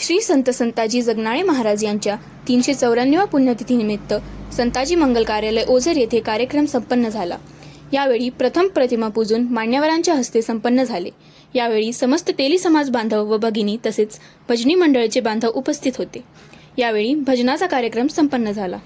श्री संत संताजी जगनाळे महाराज यांच्या तीनशे चौऱ्याण्णव पुण्यतिथीनिमित्त संताजी मंगल कार्यालय ओझर येथे कार्यक्रम संपन्न झाला. यावेळी प्रथम प्रतिमा पूजून मान्यवरांच्या हस्ते संपन्न झाले. यावेळी समस्त तेली समाज बांधव व भगिनी तसेच भजनी मंडळाचे बांधव उपस्थित होते. यावेळी भजनाचा कार्यक्रम संपन्न झाला.